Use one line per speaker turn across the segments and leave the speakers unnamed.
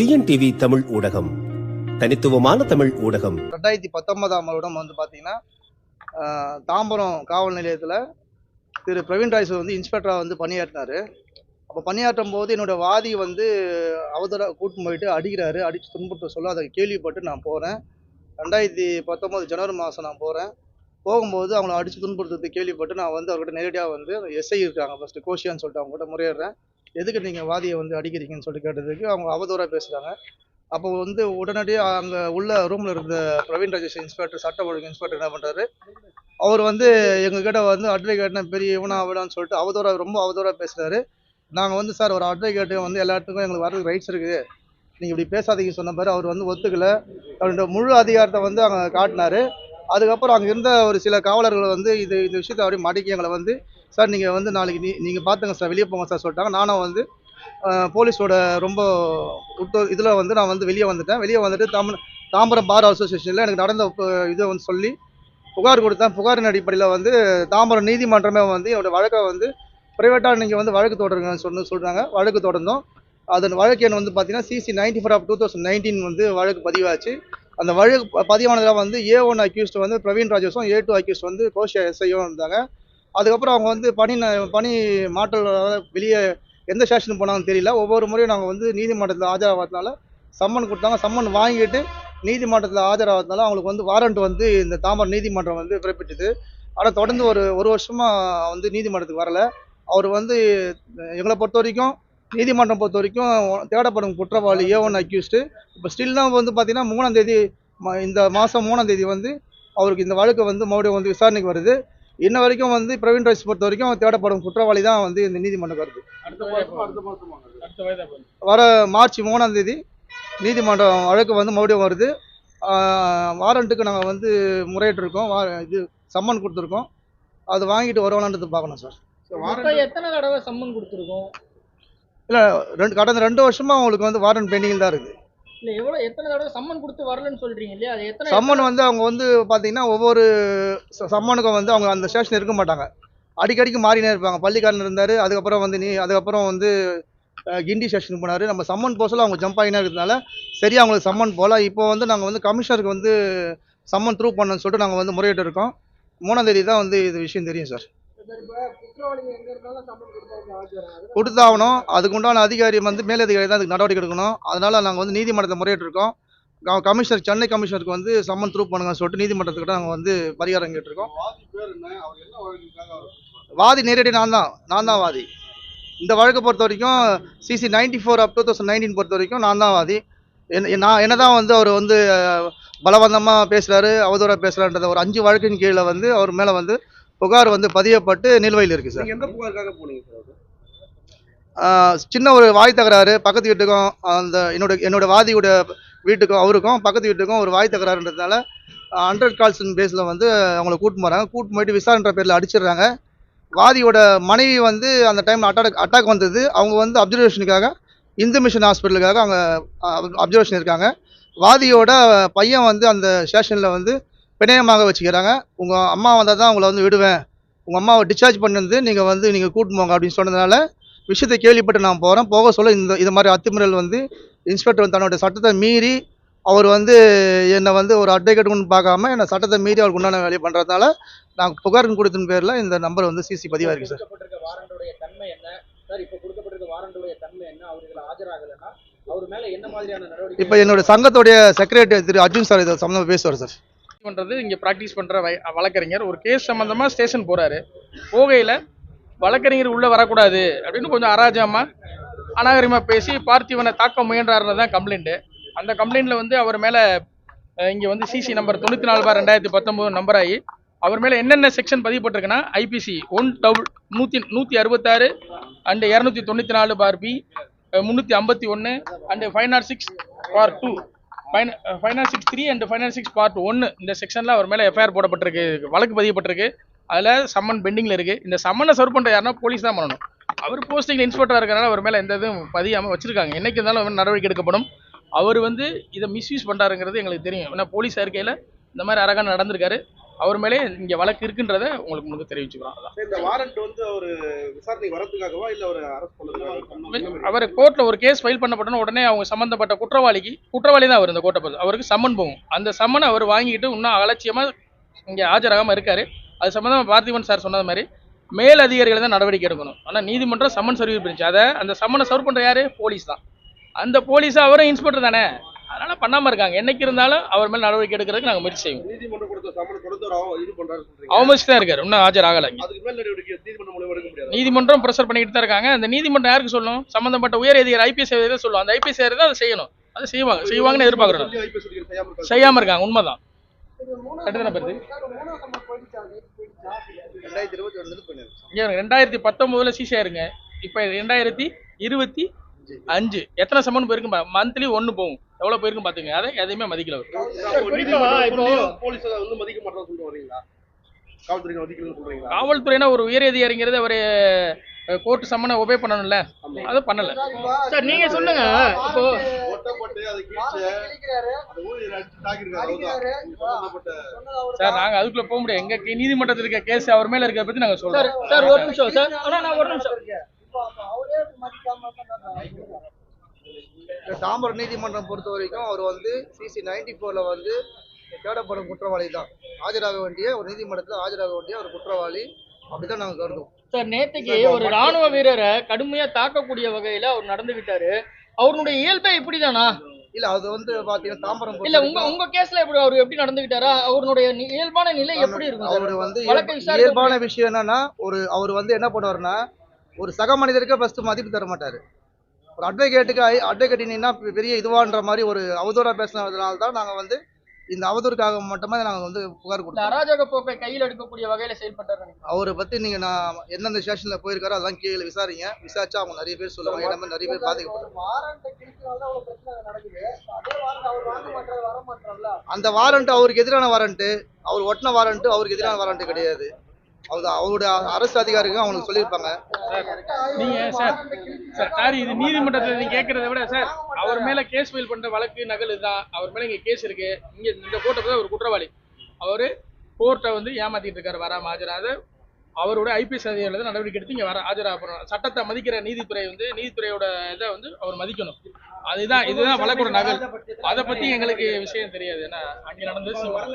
TNTV Tamil ஊடகம். தனித்துவமான தமிழ் ஊடகம்.
ரெண்டாயிரத்தி பத்தொன்பதாம் வருடம் வந்து பார்த்தீங்கன்னா தாம்பரம் காவல் நிலையத்தில் திரு பிரவீன் ராய்ஸ் வந்து இன்ஸ்பெக்டராக வந்து பணியாற்றினார். அப்போ பணியாற்றும் போது என்னோட வாதி வந்து அவதர கூட்டின்னு போயிட்டு அடிக்கிறாரு. அடித்து துன்புறுத்த சொல்ல அதை கேள்விப்பட்டு நான் போகிறேன் ரெண்டாயிரத்தி பத்தொம்போது ஜனவரி மாதம் நான் போகிறேன் போகும்போது அவங்கள அடித்து துன்புறுத்துறது கேள்விப்பட்டு நான் வந்து அவர்கிட்ட நேரடியாக வந்து எஸ்ஐ இருக்காங்க. ஃபஸ்ட்டு கோஷியான்னு சொல்லிட்டு அவங்ககிட்ட முறையிடுறேன். எதுக்கு நீங்கள் வாதியை வந்து அடிக்கிறீங்கன்னு சொல்லி கேட்டதுக்கு அவங்க அவதூறாக பேசுகிறாங்க அப்போ வந்து உடனடியாக அங்கே உள்ள ரூமில் இருந்த பிரவீன் ராஜேஷ் இன்ஸ்பெக்டர் சட்ட ஒழுங்கு இன்ஸ்பெக்டர் என்ன பண்ணுறாரு அவர் வந்து எங்ககிட்ட வந்து அட்வொகேட்னா பெரிய இவனா அவடான்னு சொல்லிட்டு அவதூறாக ரொம்ப அவதூறாக பேசுகிறாரு நாங்கள் வந்து சார் ஒரு அட்வொகேட்டு வந்து எல்லா இடத்துக்கும் எங்களுக்கு வரதுக்கு ரைட்ஸ் இருக்குது. நீங்கள் இப்படி பேசாதீங்க சொன்ன பாரு அவர் வந்து ஒத்துக்கலை. அவருடைய முழு அதிகாரத்தை வந்து அங்கே காட்டினாரு. அதுக்கப்புறம் அங்கே இருந்த ஒரு சில காவலர்கள் வந்து இது இந்த விஷயத்தை அப்படியே மடக்கி எங்களை வந்து சார் நீங்கள் வந்து நாளைக்கு நீ நீங்கள் பார்த்துங்க சார் வெளியே போங்க சார் சொல்லிட்டாங்க. நானும் வந்து போலீஸோட ரொம்ப உட்டு இதில் வந்து நான் வந்து வெளியே வந்துட்டேன். வெளியே வந்துட்டு தாம தாம்பரம் பார் அசோசியேஷனில் எனக்கு நடந்த இதை வந்து சொல்லி புகார் கொடுத்தேன். புகாரின் அடிப்படையில் வந்து தாம்பரம் நீதிமன்றமே வந்து என்னோடய வழக்கை வந்து ப்ரைவேட்டாக நீங்கள் வந்து வழக்கு தொடருங்கன்னு சொன்னு சொல்கிறாங்க வழக்கு தொடர்ந்தோம். அதன் வழக்கு எண் வந்து பார்த்தீங்கன்னா CC ninety four of two thousand nineteen வந்து வழக்கு பதிவாச்சு. அந்த வழக்கு பதிவானதில் வந்து ஏ ஒன் அக்யூஸ்ட் வந்து பிரவீன் ராஜேஷும் ஏ டூ அக்யூஸ்ட் வந்து கோஷியா எஸ்ஐயும் இருந்தாங்க. அதுக்கப்புறம் அவங்க வந்து பணி ந- பணி மாற்றல் வெளியே எந்த ஸ்டேஷனுக்கு போனாங்கன்னு தெரியல. ஒவ்வொரு முறையும் நாங்கள் வந்து நீதிமன்றத்தில் ஆஜராகிறதுனால சம்மன் கொடுத்தாங்க. சம்மன் வாங்கிட்டு நீதிமன்றத்தில் ஆஜராகிறதுனால அவங்களுக்கு வந்து வாரண்ட் வந்து இந்த தாம்பரம் நீதிமன்றம் வந்து பிறப்பிச்சது. ஆனால் தொடர்ந்து ஒரு ஒரு வருஷமாக வந்து நீதிமன்றத்துக்கு வரல. அவர் வந்து எங்களை பொறுத்த வரைக்கும் நீதிமன்றம் பொறுத்த வரைக்கும் தேடப்படும் குற்றவாளி ஏ ஒன் அக்யூஸ்டு இப்போ ஸ்டில்லாம் வந்து பார்த்தீங்கன்னா மூணாம் தேதி இந்த மாதம் மூணாம் தேதி வந்து அவருக்கு இந்த வழக்கு வந்து மறுபடியும் வந்து விசாரணைக்கு வருது. இன்ன வரைக்கும் வந்து பிரவீன் ரைஸ் பொறுத்த வரைக்கும் தேடப்படும் குற்றவாளி தான் வந்து இந்த நீதிமன்றம் வருது. வர மார்ச் மூணாம் தேதி நீதிமன்றம் வழக்கு வந்து மறுபடியும் வருது. வாரண்ட்டுக்கு நாங்கள் வந்து முறையிட்டிருக்கோம். வா இது சம்மன் கொடுத்துருக்கோம். அது வாங்கிட்டு வருவானான்றது பார்க்கணும் சார்.
எத்தனை தடவை சம்மன் கொடுத்துருக்கோம்?
இல்லை ரெண்டு கடந்த ரெண்டு வருஷமா அவங்களுக்கு வந்து வாரண்ட் பெண்டிங்கில் தான் இருக்குது.
இல்ல எவ்வளவு எத்தனை தடவை சம்மன் கொடுத்து வரலன்னு சொல்றீங்க இல்லையா? அது எத்தனை
சம்மன் வந்து அவங்க வந்து பார்த்தீங்கன்னா ஒவ்வொரு சம்மனுக்கும் வந்து அவங்க அந்த ஸ்டேஷன் இருக்க மாட்டாங்க. அடிக்கடிக்கு மாறினே இருப்பாங்க. பள்ளிக்காரன் இருந்தார் அதுக்கப்புறம் வந்து நீ அதுக்கப்புறம் வந்து கிண்டி ஸ்டேஷனுக்கு போனார். நம்ம சம்மன் போசல அவங்க ஜம்ப் ஆகினே இருக்கிறதுனால சரியா அவங்களுக்கு சம்மன் போகல இப்போ வந்து நாங்கள் வந்து கமிஷனருக்கு வந்து சம்மன் த்ரூ பண்ணணும்னு சொல்லிட்டு நாங்கள் வந்து முறையிட்டு இருக்கோம். மூணாம் தேதி தான் வந்து இது விஷயம் தெரியும் சார் கொடுத்தாகணும். அதுக்கு உண்டான அதிகாரி வந்து மேலதிகாரி தான் அதுக்கு நடவடிக்கை எடுக்கணும். அதனால நாங்கள் வந்து நீதிமன்றத்தை முறையிட்டு இருக்கோம் க- கமிஷனர் சென்னை கமிஷனருக்கு வந்து சம்மன் த்ரூ பண்ணுங்கன்னு சொல்லிட்டு நீதிமன்றத்துக்கிட்ட நாங்கள் வந்து பரிகாரம் கேட்டிருக்கோம். வாதி நேரடி நான் தான். நான் தான் வாதி. இந்த வழக்கை பொறுத்த வரைக்கும் CC ninety four of two thousand nineteen பொறுத்த வரைக்கும் நான் தான் வாதி. என்ன நான் என்ன தான் வந்து அவர் வந்து பலவந்தமாக பேசுகிறாரு அவதூறாக பேசுகிறான்றத ஒரு அஞ்சு வழக்கின் கீழே வந்து அவர் மேலே வந்து புகார் வந்து பதியப்பட்டு நிலுவையில் இருக்குது சார்.
எந்த புகாருக்காக போனீங்க சார்
சின்ன ஒரு வாய் தகராறு பக்கத்து வீட்டுக்கும் அந்த என்னோட என்னோட வாதியோட வீட்டுக்கும் அவருக்கும் பக்கத்து வீட்டுக்கும் ஒரு வாய் தகராறுன்றதுனால ஹண்ட்ரட் கால்ஸ் பேஸில் வந்து அவங்கள கூட்டு போகிறாங்க கூட்டு போயிட்டு விசாரணைன்ற பேரில் அடிச்சிடுறாங்க. வாதியோட மனைவி வந்து அந்த டைம் அட்டாக் அட்டாக் வந்தது. அவங்க வந்து அப்சர்வேஷனுக்காக இந்து மிஷன் ஹாஸ்பிட்டலுக்காக அவங்க அப்சர்வேஷன் இருக்காங்க. வாதியோட பையன் வந்து அந்த ஸ்டேஷனில் வந்து பிணையமாக வச்சுக்கிறாங்க. உங்கள் அம்மா வந்தால் தான் உங்களை வந்து விடுவேன். உங்கள் அம்மாவை டிஸ்சார்ஜ் பண்ணது நீங்கள் வந்து நீங்கள் கூட்டு போங்க அப்படின்னு சொன்னதுனால விஷயத்தை கேள்விப்பட்டு நான் போகிறேன் போக சொல்ல இந்த இது மாதிரி அத்துமீறல் வந்து இன்ஸ்பெக்டர் வந்து தன்னோட சட்டத்தை மீறி அவர் வந்து என்னை வந்து ஒரு அட்வொகேட் ஒன்று பார்க்காம என்னை சட்டத்தை மீறி அவருக்கு உண்டான வேலையை பண்ணுறதுனால நான் புகார் கொடுத்தின் பேரில் இந்த நம்பர் வந்து சிசி பதிவாக இருக்குது சார்.
இப்போ
என்னோட சங்கத்துடைய செக்ரட்டரி திரு அர்ஜுன் சார் இதை சம்மந்தமாக பேசுவார் சார்.
பண்ணுறது இங்கே ப்ராக்டிஸ் பண்ணுற வை- வழக்கறிஞர். ஒரு கேஸ் சம்மந்தமாக ஸ்டேஷன் போறாரு. போகையில் வழக்கறிஞர் உள்ளே வரக்கூடாது அப்படின்னு கொஞ்சம் அராஜகமாக அநாகரிகமாக பேசி பார்த்திவனை தாக்க முயன்றாருன்னு தான் கம்ப்ளைண்ட்டு அந்த கம்ப்ளைண்டில் வந்து அவர் மேலே இங்கே வந்து சிசி நம்பர் தொண்ணூற்றி நாலு பார் ரெண்டாயிரத்தி பத்தொம்போது நம்பர் ஆகி அவர் மேலே என்னென்ன செக்ஷன் பதிவுப்பட்டிருக்குன்னா ஐபிசி ஒன் டபுள் நூற்றி நூற்றி அறுபத்தாறு அண்டு இரநூத்தி தொண்ணூற்றி நாலு பார் பி முந்நூற்றி ஐம்பத்தி ஒன்று and five not six four two five six three and five six part ஒன்று இந்த செக்ஷனில் அவர் மேலே எஃப்ஐஆர் போடப்பட்டிருக்கு வழக்கு பதியப்பட்டிருக்கு. அதில் சம்மன் பெண்டிங்கில் இருக்குது இந்த சம்மனை சர்வ் பண்ணுற யாருன்னா போலீஸ் தான் பண்ணணும். அவர் போஸ்டிங்கில் இன்ஸ்பெக்டராக இருக்கிறனால அவர் மேலே எந்த இதுவும் பதியாமல் வச்சுருக்காங்க. என்றைக்கு இருந்தாலும் அவர் நடவடிக்கை எடுக்கப்படும். அவர் வந்து இதை மிஸ்யூஸ் பண்ணுறாருங்கிறது எங்களுக்கு தெரியும். ஏன்னா போலீஸாக இருக்கையில் இந்த மாதிரி அரகான நடந்திருக்காரு. அவர் மேலே இங்க வழக்கு இருக்குன்றத உங்களுக்கு வந்து தெரிவிச்சுக்கிறோம்.
இந்த வாரண்ட் வந்து ஒரு விசாரணைக்கு வரதுக்காகவா இல்ல ஒரு அரெஸ்ட்
அவர் கோர்ட்ல ஒரு கேஸ் ஃபைல் பண்ணப்பட்டன உடனே அவங்க சம்பந்தப்பட்ட குற்றவாளிக்கு குற்றவாளி தான் அவர் இந்த கோர்ட்டை பொறுத்து அவருக்கு சம்மன் போகும். அந்த சம்மனை அவர் வாங்கிட்டு இன்னும் அலட்சியமா இங்க ஆஜராகாம இருக்காரு. அது சம்பந்தமா பார்த்திபன் சார் சொன்னது மாதிரி மேல் அதிகாரிகள் தான் நடவடிக்கை எடுக்கணும். ஆனா நீதிமன்றம் சம்மன் சர்வீஸ் இருந்துச்சு அதை அந்த சம்மனை சர்வ் பண்ற யாரு? போலீஸ் தான். அந்த போலீஸ் அவரும் இன்ஸ்பெக்டர் தானே? அதனால பண்ணாம இருக்காங்க. என்னைக்கு இருந்தாலும் அவர் மேல நடவடிக்கை எடுக்கிறதுக்கு நாங்க முயற்சி செய்வோம்.
நீதிமன்றம் கொடுத்த சம்மன் கொடுத்து அவர் அவ- இது பண்றாரு சொல்றீங்க.
அவமதிச்சு தான் இருக்காரு. இன்னும்.
அதுக்கு மேல் நடவடிக்கை நீதிமன்றம் மூலியமா எடுக்க முடியாது?
நீதிமன்றம் ப்ரெஷர் பண்ணிக்கிட்டு தான் இருக்காங்க. அந்த நீதிமன்றம் யாருக்கு சொல்லும்? சம்பந்தப்பட்ட உயர் அதிகாரி ஐபிஎஸ் அதிகாரி சொல்லும். அந்த ஐபிஎஸ் அதிகாரி அதை செய்யணும். அது செய்வாங்க. செய்வாங்கன்னு எதிர்பார்க்குறோம்
அதிகாரி செய்யாம
இருக்காங்க. உண்மைதான்.
ரெண்டாயிரத்தி
பத்தொன்பதுல சிசி ஆயிருங்க. இப்ப ரெண்டாயிரத்தி இருபத்தி அஞ்சு. எத்தனை சம்மன் போயிருக்கும் மந்த்லி ஒன்னு போகும். எவ்வளவு போயிருக்கும் பாத்துங்க? அதை எதையுமே மதிக்கல காவல்துறைனா ஒரு உயர் அதிகாரிங்கிறது அவரு கோர்ட் சம்மனை ஒபே பண்ணணும்ல. அதை பண்ணல.
சார் நீங்க சொல்லுங்க. இப்போ
சார் நாங்க அதுக்குள்ள போக முடியாது. எங்க கே- நீதிமன்றத்தில் இருக்க கேஸ் அவர் மேல இருக்கிறத பத்தி நாங்க சொல்றோம்.
சார் ஒரு நிமிஷம். சார் ஆனா நான் ஒரு நிமிஷம்.
தாம்பரம் நீதிமன்றம் பொறுத்த வரைக்கும் அவர் வந்து சிசி நைன்டி ஃபோர்ல வந்து தேடப்படும் குற்றவாளி தான். ஆஜராக வேண்டிய ஒரு நீதிமன்றத்தில் ஆஜராக வேண்டிய ஒரு குற்றவாளி அப்படிதான் நாங்கள் கருதுவோம்.
சார் நேத்துக்கு ஒரு ராணுவ வீரரை கடுமையா தாக்கக்கூடிய வகையில அவர் நடந்துகிட்டாரு அவருடைய இயல்பே இப்படிதானா?
இல்ல அது வந்து பாத்தீங்கன்னா தாம்பரம்
இல்ல உங்க உங்க கேஸ்ல எப்படி அவர் எப்படி நடந்துகிட்டாரா அவருடைய இயல்பான நிலை எப்படி இருக்கும்
அவரு வந்து இயல்பான விஷயம் என்னன்னா ஒரு அவர் வந்து என்ன பண்ணுவாருன்னா ஒரு சக மனிதருக்கு ஃபர்ஸ்ட் மதிப்பு தர மாட்டாரு. ஒரு அட்வொகேட்டுக்கு அட்வொகேட் நின்னா பெரிய இதுவான்ற மாதிரி ஒரு அவதூறா பேசினதுனால தான் நாங்க வந்து இந்த அவதூறுக்காக மட்டுமே நாங்க வந்து புகார் கொடுத்தோம்.
அராஜக போக்கை கையில் எடுக்கக்கூடிய வகையில செயல்பட்டாரு
அவரை பத்தி நீங்க நான் எந்தெந்த ஸ்டேஷன்ல போயிருக்காரோ அதெல்லாம் கீழே விசாரிங்க. விசாரிச்சா அவங்க நிறைய பேர் சொல்லுவாங்க. என்ன மாதிரி நிறைய பேர் பாதிக்கப்பட்டாங்க. அந்த வாரண்ட் அவருக்கு எதிரான வாரண்ட் அவர் ஒட்டின வாரண்ட் அவருக்கு எதிரான வாரண்ட் கிடையாது. அவர் அவருடைய அரசு அதிகாரிகள் அவங்களுக்கு சொல்லியிருப்பாங்க.
நீங்க சார் சார் சார் இது நீதிமன்றத்தில் நீங்க கேட்கறத விட சார் அவர் மேல கேஸ் ஃபைல் பண்ற வழக்கு நகல் இதுதான். அவர் மேல இங்க கேஸ் இருக்கு. இங்க இந்த கோர்ட்டை ஒரு குற்றவாளி. அவரு கோர்ட்டை வந்து ஏமாத்திட்டு இருக்காரு வராம ஆஜராத அவரோட ஐபிஎஸ் அதிகாரிகள் நடவடிக்கை எடுத்து இங்க வர ஆஜராகணும் சட்டத்தை மதிக்கிற நீதித்துறை வந்து நீதித்துறையோட இதை வந்து அவர் மதிக்கணும். அதுதான் இதுதான் வழக்கோட நகல். அதை பத்தி எங்களுக்கு விஷயம் தெரியாது. ஏன்னா அங்க நடந்தது சிவா.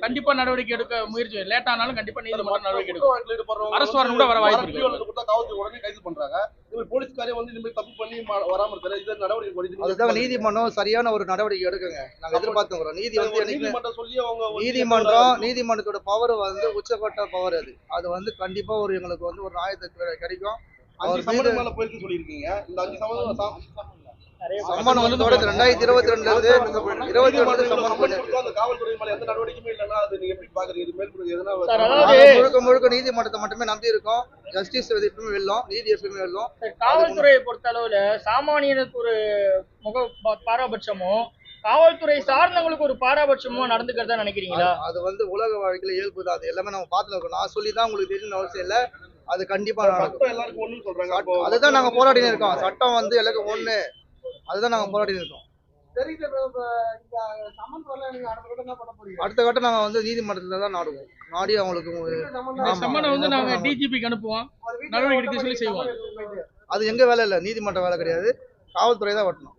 கண்டிப்பா நடவடிக்கை எடுக்க முயற்சி லேட் ஆனாலும் கண்டிப்பா நீதிமன்றம் நடவடிக்கை எடுக்கும். அரசு வாரண்ட் கூட வர வாய்ப்பு இருக்கு.
உடனே கைது பண்றாங்க. போலீஸ்காரே வந்து தப்பு பண்ணி ம- வராம இருக்காரு. இது நடவடிக்கை
நீதிமன்றம் சரியான ஒரு நடவடிக்கை எடுக்குங்க. நாங்க எதிர்பார்த்துக்கிறோம். நீதி வந்து
நீதிமன்றம் சொல்லி அவங்க
நீதிமன்றம் நீதிமன்றத்தோட பவர் வந்து உச்சக்கட்ட பவர் அது அது வந்து கண்டிப்பா ஒரு எங்களுக்கு வந்து ஒரு நியாயத்தை கிடை- கிடைக்கும். அவர்
சம்மன்
மீது
மேல போயிருக்கு சொல்லியிருக்கீங்க. இந்த அஞ்சு சம்மன்
சம்மன் வந்து தொடர்ந்து ரெண்டாயிரத்தி இருபத்தி ரெண்டுல இருந்து இருபத்தி
நீதிமன்றத்துல
சம்மன் முழுக்க முழுக்க நீதிமன்றத்தை மட்டுமே நம்பி இருக்கோம். ஜஸ்டிஸ் எப்பவுமே வெல்லும். நீதி எப்பவுமே வெல்லும்.
காவல்துறையை பொறுத்த அளவுல சாமானியனுக்கு ஒரு முக பாராபட்சமும் காவல்துறை சார்ந்தவங்களுக்கு ஒரு பாராபட்சமும் நடந்துக்கிறதா நினைக்கிறீங்களா?
அது- வந்து உலக வாழ்க்கையில இயல்பு தான். அது எல்லாமே நம்ம பார்த்துல இருக்கோம் நான் சொல்லி தான் உங்களுக்கு தெரியணும்னு அவசியம் இல்ல. அது கண்டிப்பா நடக்கும்.
சட்டம் எல்லாருக்கும் சொல்றாங்க.
அதுதான் நாங்க போராடி இருக்கோம். சட்டம் வந்து எல்லாருக்கும் ஒண்ணு. அதுதான் நாங்க போராடி இருக்கோம். அடுத்த கட்டம் நாங்க வந்து நீதிமன்றத்துல தான் நாடுவோம். நாடி அவங்களுக்கு.
சம்மனை வந்து நாங்க டிஜிபிக்கு அனுப்புவோம். நடவடிக்கை எடுக்க சொல்லி செய்வோம்.
அது எங்க வேலை இல்ல. நீதிமன்ற வேலை கிடையாது. காவல்துறை தான் வெட்டணும்